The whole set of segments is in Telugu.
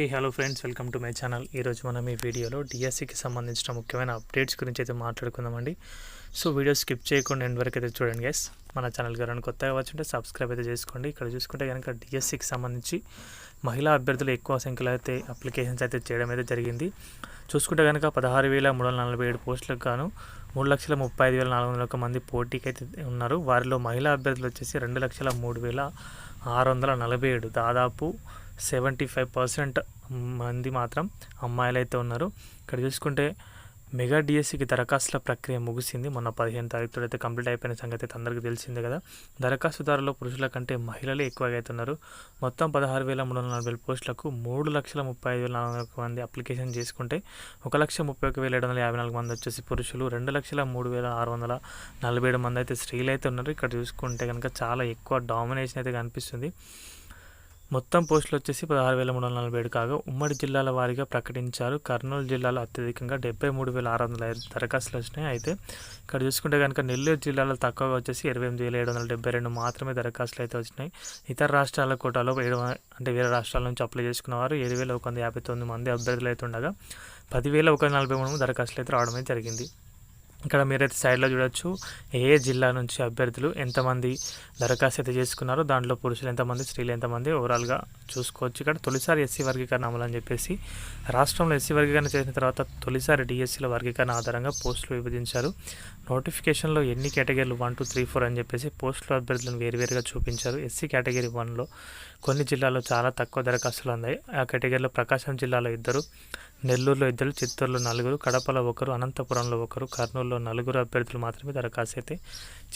Hey hello friends welcome to my channel. ఈరోజు మనం ఈ వీడియోలో డిఎస్సికి సంబంధించిన ముఖ్యమైన అప్డేట్స్ గురించి అయితే మాట్లాడుకుందామండి. సో వీడియో స్కిప్ చేయకుండా ఎండ్ వరకు అయితే చూడండి గైస్ మన ఛానల్ గారు కొత్తగా వచ్చుంటే సబ్స్క్రైబ్ అయితే చేసుకోండి. ఇక్కడ చూసుకుంటే కనుక డిఎస్సికి సంబంధించి మహిళా అభ్యర్థులు ఎక్కువ సంఖ్యలో అయితే అప్లికేషన్స్ అయితే చేయడం అయితే జరిగింది. చూసుకుంటే కనుక పదహారు వేల మూడు వందల నలభై ఏడు పోస్టులకు గాను మూడు లక్షల ముప్పై ఐదు వేల నాలుగు వందల ఒక మంది పోటీకి అయితే ఉన్నారు. వారిలో మహిళా అభ్యర్థులు వచ్చేసి రెండు లక్షల మూడు వేల ఆరు వందల నలభై ఏడు. దాదాపు సెవెంటీ ఫైవ్ పర్సెంట్ మంది మాత్రం అమ్మాయిలైతే ఉన్నారు. ఇక్కడ చూసుకుంటే మెగా డిఎస్సికి దరఖాస్తుల ప్రక్రియ ముగిసింది. మొన్న పదిహేను తారీఖుతో అయితే కంప్లీట్ అయిపోయిన సంగతి అయితే అందరికీ తెలిసిందే కదా. దరఖాస్తుదారులు పురుషుల కంటే మహిళలే ఎక్కువగా అవుతున్నారు మొత్తం పదహారు వేల మూడు వందల నలభై పోస్టులకు మూడు లక్షల ముప్పై ఐదు వేల నాలుగు వందల మంది అప్లికేషన్ చేసుకుంటే ఒక లక్ష ముప్పై ఒక వేల ఏడు వందల యాభై నాలుగు మంది వచ్చేసి పురుషులు. రెండు లక్షల మూడు వేల ఆరు వందల నలభై ఏడు మంది అయితే స్త్రీలు అయితే ఉన్నారు. ఇక్కడ చూసుకుంటే కనుక చాలా ఎక్కువ డామినేషన్ అయితే కనిపిస్తుంది. మొత్తం పోస్టులు వచ్చేసి పదహారు వేల మూడు వందల నలభై ఏడు కాగా ఉమ్మడి జిల్లాల వారీగా ప్రకటించారు. కర్నూలు జిల్లాలో అత్యధికంగా డెబ్బై మూడు వేల ఆరు వందల ఐదు దరఖాస్తులు వచ్చినాయి. అయితే ఇక్కడ చూసుకుంటే కనుక నెల్లూరు జిల్లాలో తక్కువగా వచ్చేసి ఇరవై ఎనిమిది వేల ఏడు వందల డెబ్బై రెండు మాత్రమే దరఖాస్తులు అయితే వచ్చినాయి. ఇతర రాష్ట్రాల కోటాలో ఏడు అంటే వేరే రాష్ట్రాల నుంచి అప్లై చేసుకున్న వారు ఏడు వేల ఒక వంద యాభై తొమ్మిది మంది అభ్యర్థులు అయితే ఉండగా పదివేల ఒక వందల నలభై మూడు దరఖాస్తులు అయితే రావడం జరిగింది. ఇక్కడ మీరైతే సైడ్లో చూడొచ్చు. ఏ జిల్లా నుంచి అభ్యర్థులు ఎంతమంది దరఖాస్తు అయితే చేసుకున్నారో దాంట్లో పురుషులు ఎంతమంది స్త్రీలు ఎంతమంది ఓవరాల్గా చూసుకోవచ్చు. ఇక్కడ తొలిసారి ఎస్సీ వర్గీకరణ అమలు అని చెప్పేసి రాష్ట్రంలో ఎస్సీ వర్గీకరణ చేసిన తర్వాత తొలిసారి డిఎస్సీల వర్గీకరణ ఆధారంగా పోస్టులు విభజించారు. నోటిఫికేషన్లో ఎన్ని కేటగిరీలు వన్ టూ త్రీ ఫోర్ అని చెప్పేసి పోస్టుల అభ్యర్థులను వేరువేరుగా చూపించారు. ఎస్సీ కేటగిరీ వన్లో కొన్ని జిల్లాల్లో చాలా తక్కువ దరఖాస్తులు ఉన్నాయి ఆ కేటగిరీలో ప్రకాశం జిల్లాలో ఇద్దరు నెల్లూరులో ఇద్దరు చిత్తూరులో నలుగురు కడపలో ఒకరు అనంతపురంలో ఒకరు కర్నూలు కర్నూలులో నలుగురు అభ్యర్థులు మాత్రమే దరఖాస్తు అయితే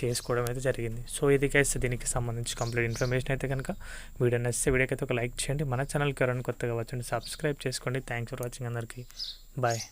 చేసుకోవడం అయితే జరిగింది. సో ఇది కైతే దీనికి సంబంధించి కంప్లీట్ ఇన్ఫర్మేషన్ అయితే కనుక వీడియో నచ్చితే వీడియోకి అయితే ఒక లైక్ చేయండి. మన ఛానల్కి ఎవరైనా కొత్తగా వచ్చండి సబ్స్క్రైబ్ చేసుకోండి. థ్యాంక్స్ ఫర్ వాచింగ్ అందరికీ. బాయ్